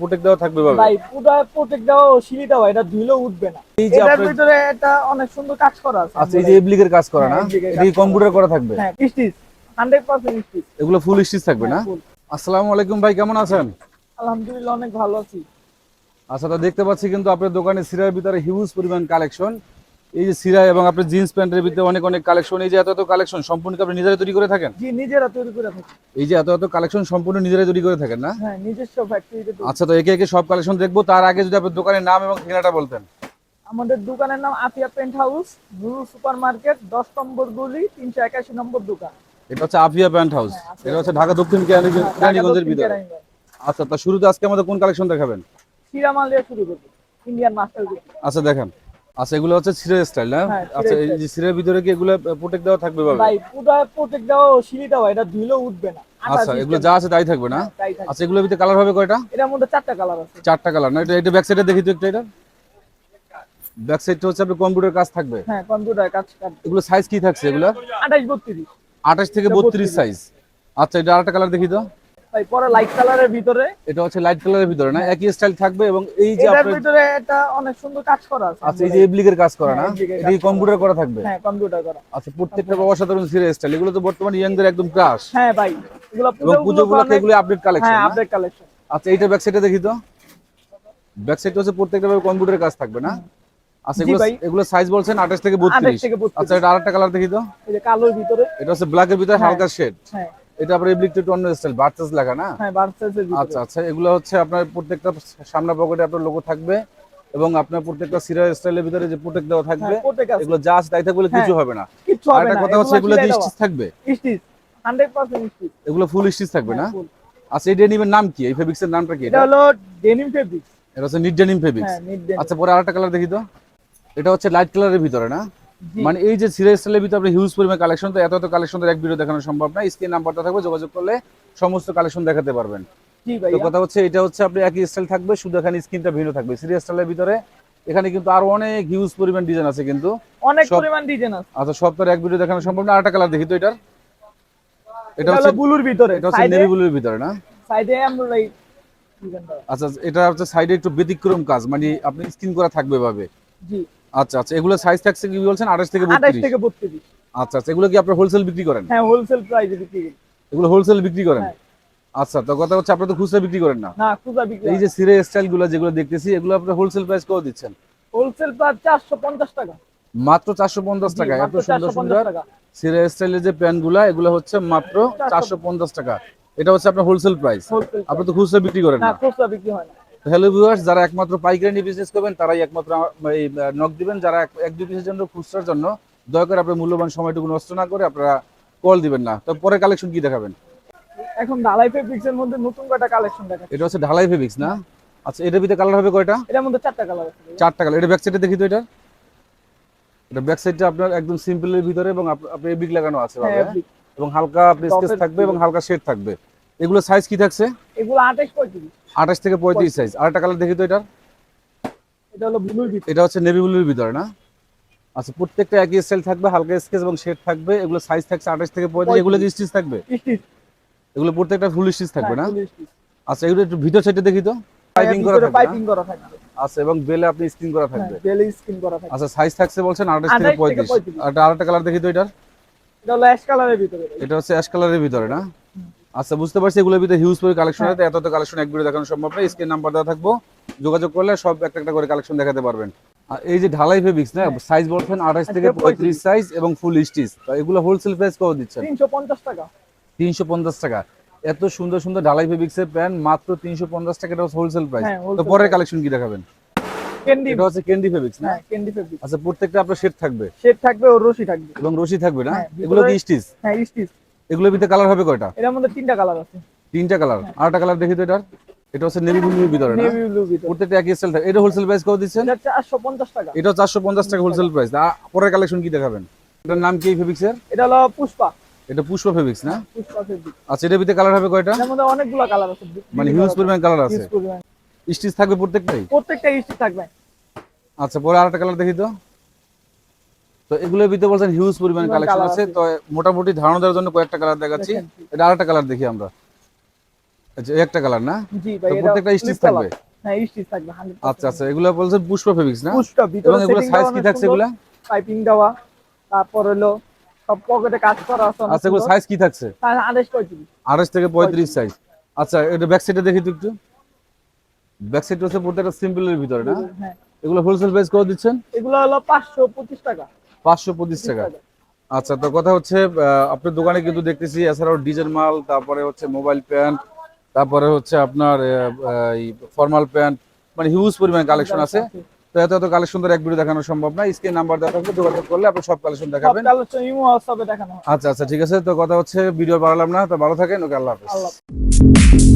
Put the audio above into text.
Protect দেওয়া থাকবে ভাবে ভাই পুরো দেওয়া ভাই এটা ধুইলে উঠবে না। এই যে আপনার ভিতরে এটা অনেক সুন্দর কাজ করা আছে। আচ্ছা এই যে এপ্লিকের কাজ করা না? হ্যাঁ, এটা কম্পিউটার করা। থাকবে? হ্যাঁ স্টিচ হান্ড্রেড পার্সেন্ট স্টিচ এগুলো ফুল স্টিচ থাকবে না? আসসালামু আলাইকুম ভাই কেমন আছেন? আলহামদুলিল্লাহ অনেক ভালো আছি। আচ্ছা তো দেখতে পাচ্ছি কিন্তু আপনার দোকানে সিরার ভিতরে হিউজ পরিমাণ কালেকশন এই যে সিরা এবং আপনার জিন্স প্যান্টের ভিতরে অনেক অনেক কালেকশন এই যে এত এত কালেকশন সম্পূর্ণ আপনি নিজেরাই তৈরি করে থাকেন? জি নিজেরা তৈরি করে থাকি। এই যে এত এত কালেকশন সম্পূর্ণ নিজেরাই তৈরি করে থাকেন না? হ্যাঁ নিজস্ব ফ্যাক্টরিতে আচ্ছা তো একে একে সব কালেকশন দেখব তার আগে যদি আপনার দোকানের নাম এবং ঠিকানাটা বলতেন। আমাদের দোকানের নাম আপিয়া paint house Nuru super market দশ নম্বর গলি তিনশো একাশি নম্বর দোকান। এটা হচ্ছে আফিয়া প্যান্ট হাউস হ্যাঁ, এটা হচ্ছে ঢাকা দক্ষিণ কেরানীগঞ্জের ভিতরে। আচ্ছা তা শুরুতে আজকে আমাদের কোন কালেকশন দেখাবেন? সিরামাল দিয়ে শুরু করব ইন্ডিয়ান মাস্টার আচ্ছা দেখেন। আচ্ছা এগুলো হচ্ছে সিরের স্টাইল না? হ্যাঁ, আচ্ছা এই যে সিরের ভিতরে কি এগুলো প্রোটেক্ট দেওয়া থাকবে ভাবে ভাই পুরো প্রত্যেক দেওয়া সিঁড়ি দেওয়া এটা ধুইলেও উঠবে না। আচ্ছা এগুলো যা আছে তাই থাকবে না? আচ্ছা এগুলোর ভিতরে কালার হবে কয়টা? এটার মধ্যে চারটা কালার আছে। চারটা কালার না? এটা এটা ব্যাক সাইডে দেখি তো একটু এটা। ব্যাক সাইডটা হচ্ছে আপনার কম্পিউটার কাজ থাকবে? হ্যাঁ কম্পিউটার কাজ এগুলো সাইজ কি থাকছে এগুলো? আঠাশ বত্রিশ। আঠাশ থেকে বত্রিশ 32 সাইজ আচ্ছা এটা আরেকটা কালার দেখি তো। ভাই পরে লাইট কালারের ভিতরে। এটা হচ্ছে লাইট কালারের ভিতরে না? একই স্টাইল থাকবে এবং এই যে আপনার ভিতরে একটা অনেক সুন্দর কাজ করা আছে। আচ্ছা এই যে এব্লিকের কাজ করা না? হ্যাঁ, এটা কম্পিউটার করা। থাকবে? হ্যাঁ কম্পিউটার করা। আচ্ছা প্রত্যেকটা অসাধারণ সিরিয়াস স্টাইল এগুলো তো বর্তমানে ইয়াংদের একদম ক্রাশ হ্যাঁ ভাই এগুলো এবং এগুলো আপডেট কালেকশন হ্যাঁ আপডেট কালেকশন আচ্ছা এইটা ব্যাক সাইডে দেখি তো। ব্যাক সাইডে হচ্ছে প্রত্যেকটা কম্পিউটারের কাজ থাকবে না? আচ্ছা এগুলো এগুলো সাইজ বলছেন 28 থেকে 28 32 আচ্ছা এটা আরেকটা কালার দেখি তো। এই যে কালোর ভিতরে। এটা হচ্ছে ব্ল্যাক এর ভিতরে হ্যাঁ। হালকা শেড হ্যাঁ। এটা এব্লিকটা একটু অন্য স্টাইল বার্চাস লেখা না? হ্যাঁ আচ্ছা আচ্ছা এগুলো হচ্ছে আপনার প্রত্যেকটা সামনে পকেটে আপনার লোগো থাকবে এবং আপনার প্রত্যেকটা সিরিয়াল স্টাইলের ভিতরে যে দেওয়া থাকবে হ্যাঁ প্রত্যেক আছে। এগুলো যা আছে তাই থাকবে কিছু হ্যাঁ। হবে না। আর হবে না কথা হচ্ছে এগুলো স্টিচ থাকবে? স্টিচ 100% স্টিচ এগুলো ফুল স্টিচ থাকবে না? আচ্ছা এই ডেনিমের নাম কি? এই ফেব্রিক্সের নামটা কি এটা? হলো ডেনিম ফেব্রিক এটা হচ্ছে নিট ডেনিম ফেব্রিক্স হ্যাঁ আচ্ছা পরে আরেকটা কালার দেখি তো। এটা হচ্ছে লাইট কালারের ভিতরে না। মানে এই যে সিরিয়াল স্টাইলের ভিতরে আপনি হিউজ পরিমাণ কালেকশন তো এত এত কালেকশন এক ভিডিও দেখানো সম্ভব না। স্ক্রিন নাম্বারটা থাকবে যোগাযোগ করলে সমস্ত কালেকশন দেখাতে পারবেন। জি তো কথা হচ্ছে এটা হচ্ছে আপনি একই স্টাইল থাকবে শুধু এখানে স্ক্রিনটা ভিন্ন থাকবে। সিরিয়াল স্টাইলের ভিতরে এখানে কিন্তু আরও অনেক হিউজ পরিমাণ ডিজাইন আছে কিন্তু। অনেক পরিমাণ ডিজাইন আছে। আচ্ছা সব তো এক ভিডিও দেখানো সম্ভব না। আরেকটা কালার দেখি তো এটার। এটা হচ্ছে ব্লুর ভিতরে। এটা হচ্ছে নেভি ব্লুর ভিতরে না? সাইডে আমরা আচ্ছা এটা হচ্ছে সাইডে একটু ব্যতিক্রম কাজ মানে আপনি স্ক্রিন করা থাকবে ভাবে জি। আচ্ছা আচ্ছা এগুলো সাইজ থাকছে কি বলছেন? আঠাশ থেকে 28 থেকে 32 আচ্ছা আচ্ছা এগুলো কি আপনার হোলসেল বিক্রি করেন? হ্যাঁ হোলসেল প্রাইসে বিক্রি করি। এগুলো হোলসেল বিক্রি করেন? হ্যাঁ। আচ্ছা তো কথা হচ্ছে আপনারা তো খুচরা বিক্রি করেন না। না খুচরা বিক্রি এই যে সিরে স্টাইলগুলো যেগুলো দেখতেছি এগুলো আপনার হোলসেল প্রাইস কত দিচ্ছেন? হোলসেল প্রাইস 450 টাকা। মাত্র চারশো পঞ্চাশ জি, টাকা এত সুন্দর সুন্দর সিরে স্টাইলের যে প্যান্টগুলা এগুলো হচ্ছে মাত্র চারশো পঞ্চাশ। টাকা। এটা হচ্ছে আপনার হোলসেল প্রাইস হোলসেল আপনি তো খুচরা বিক্রি করেন না না। খুচরা বিক্রি হয় না। হ্যালো ভিউয়ার্স যারা একমাত্র পাইকারি নিয়ে বিজনেস করবেন তারাই একমাত্র এই নক দিবেন। যারা এক- দুই পিসের জন্য খুচরার জন্য দয়া করে আপনার মূল্যবান সময়টুকু নষ্ট না করে আপনারা কল দিবেন না। তো পরে কালেকশন কি দেখাবেন? এখন ঢালাই ফেব্রিক্স এর মধ্যে নতুন কয়টা কালেকশন দেখা এটা হচ্ছে ঢালাই ফেব্রিক্স না? আচ্ছা এটার ভিতরে কালার হবে কয়টা? এটার মধ্যে চারটা কালার আছে। চারটা কালার এটা ব্যাক সাইডে দেখি তো এটা? এটা ব্যাক সাইডটা আপনার একদম সিম্পলের ভিতরে এবং আপ- আপনার এবিক লাগানো আছে হ্যাঁ ভাবে, এবং হালকা আপনি স্কেচ থাকবে এবং হালকা শেড থাকবে। এগুলো সাইজ কি থাকছে? এগুলো 28 35 আঠাশ থেকে পঁয়ত্রিশ সাইজ আরেকটা কালার দেখি তো এটা এটা হলো ব্লুর ভিতরে। এটা হচ্ছে নেভি ব্লুর ভিতরে না? আচ্ছা প্রত্যেকটা একই স্টাইল থাকবে হালকা স্কেচ এবং শেড থাকবে। এগুলো সাইজ থাকছে আঠাশ থেকে পঁয়ত্রিশ এগুলো কি স্টিচ থাকবে? স্টিচ এগুলো প্রত্যেকটা ফুল স্টিচ থাকবে না? হ্যাঁ, stitch। আচ্ছা এগুলো একটু ভিতর সাইডে দেখি তো। পাইপিং করা থাকবে পাইপিং করা থাকবে। আচ্ছা এবং বেলে আপনি স্ক্রিন করা হ্যাঁ থাকবে। বেলে স্কিন করা থাকবে। আচ্ছা সাইজ থাকছে বলছেন আঠাশ 28 থেকে থেকে 35 আর আরেকটা কালার দেখি তো এটার। এটা হলো অ্যাশ কালারের ভিতরে। এটা হচ্ছে অ্যাশ কালারের ভিতরে না? আচ্ছা বুঝতে পারছি এগুলোর ভিতরে হিউজ পরি কালেকশন আছে এত এত কালেকশন এক ভিডিও দেখানো সম্ভব না স্ক্রিন নাম্বার দেওয়া থাকব। যোগাযোগ করলে সব একটা একটা করে কালেকশন দেখাতে পারবেন। আর এই যে ঢালাই ফেব্রিক্স না? সাইজ বলছেন আঠাশ থেকে আচ্ছা, পঁয়ত্রিশ সাইজ এবং ফুল স্টিচ তো এগুলো হোলসেল প্রাইস কত দিচ্ছেন? 350 টাকা। তিনশো পঞ্চাশ টাকা। এত সুন্দর সুন্দর ঢালাই ফেব্রিক্স এর প্যান্ট মাত্র তিনশো পঞ্চাশ টাকা এটা হোলসেল প্রাইস হ্যাঁ, তো পরের কালেকশন কি দেখাবেন? ক্যান্ডি এটা হচ্ছে ক্যান্ডি ফেব্রিক্স না? হ্যাঁ ক্যান্ডি ফেব্রিক আচ্ছা প্রত্যেকটা আপনার শেড থাকবে? শেড থাকবে ও রশি থাকবে। এবং রশি থাকবে না? হ্যাঁ, এগুলো কি স্টিচ হ্যাঁ স্টিচ এগুলোর ভিতরে কালার হবে কয়টা? এটার মধ্যে তিনটা কালার আছে। তিনটা কালার আরেকটা কালার দেখি তো এটার। এটা হচ্ছে নেভি ব্লুর ভিতরে না? নেভি ব্লু ভিতরে। প্রত্যেকটা একই স্টাইল থাকে। এটা হোলসেল প্রাইস কত দিচ্ছেন? এটা 450 টাকা। এটা চারশো পঞ্চাশ টাকা হোলসেল প্রাইস পরের কালেকশন কি দেখাবেন? এটার নাম কি ফেব্রিক্স এর? এটা হলো পুষ্পা। এটা পুষ্প ফেব্রিক্স না? পুষ্পা ফেব্রিক আচ্ছা এটার ভিতরে কালার হবে কয়টা? এটার মধ্যে অনেকগুলো কালার আছে। মানে হিউজ পরিমাণ কালার আছে। Huge পরিমাণ। স্টিচ থাকবে প্রত্যেকটাই? প্রত্যেকটা স্টিচ থাকবে। আচ্ছা পরে আরেকটা কালার দেখি তো। তো এগুলোর ভিতরে বলছেন হিউজ পরিমাণ কালেকশন আছে। তো মোটামুটি ধারণা দেওয়ার জন্য কয়েকটা কালার দেখাচ্ছি। এটা আরেকটা কালার দেখি আমরা। আচ্ছা একটা কালার না? জি ভাই তো প্রত্যেকটা স্টিচ থাকবে? হ্যাঁ স্টিচ থাকবে আচ্ছা আচ্ছা এগুলো বলছেন পুষ্প ফেব্রিক্স না? এবং এগুলো সাইজ কি থাকছে এগুলা? পাইপিং দেওয়া তারপর হলো সব পকেটে কাজ করা আছে আচ্ছা এগুলো সাইজ কি থাকছে? তার আড়াইশ পঁয়ত্রিশ। আড়াইশ থেকে পঁয়ত্রিশ সাইজ আচ্ছা এটা ব্যাক সাইডে দেখি একটু। ব্যাক সাইড হচ্ছে প্রত্যেকটা সিম্পলের ভিতরে না? হ্যাঁ। এগুলো হোলসেল প্রাইস করে দিচ্ছেন? এগুলো হলো পাঁচশো পঁচিশ টাকা। পাঁচশো পঁচিশ টাকা। আচ্ছা তো কথা হচ্ছে আপনার দোকানে কিন্তু দেখতেছি এছাড়াও ডিজেল মাল তারপরে হচ্ছে মোবাইল প্যান্ট তারপরে হচ্ছে আপনার ফর্মাল প্যান্ট মানে হিউজ পরিমাণ কালেকশন আছে। তো এত এত কালেকশন তো এক ভিডিও দেখানো সম্ভব না। স্ক্রিন নাম্বার দেওয়া থাকবে যোগাযোগ করলে আপনি সব কালেকশন দেখাবেন। আচ্ছা আচ্ছা ঠিক আছে। তো কথা হচ্ছে ভিডিও বাড়ালাম না। তো ভালো থাকেন ওকে আল্লাহ হাফেজ। আল্লাহ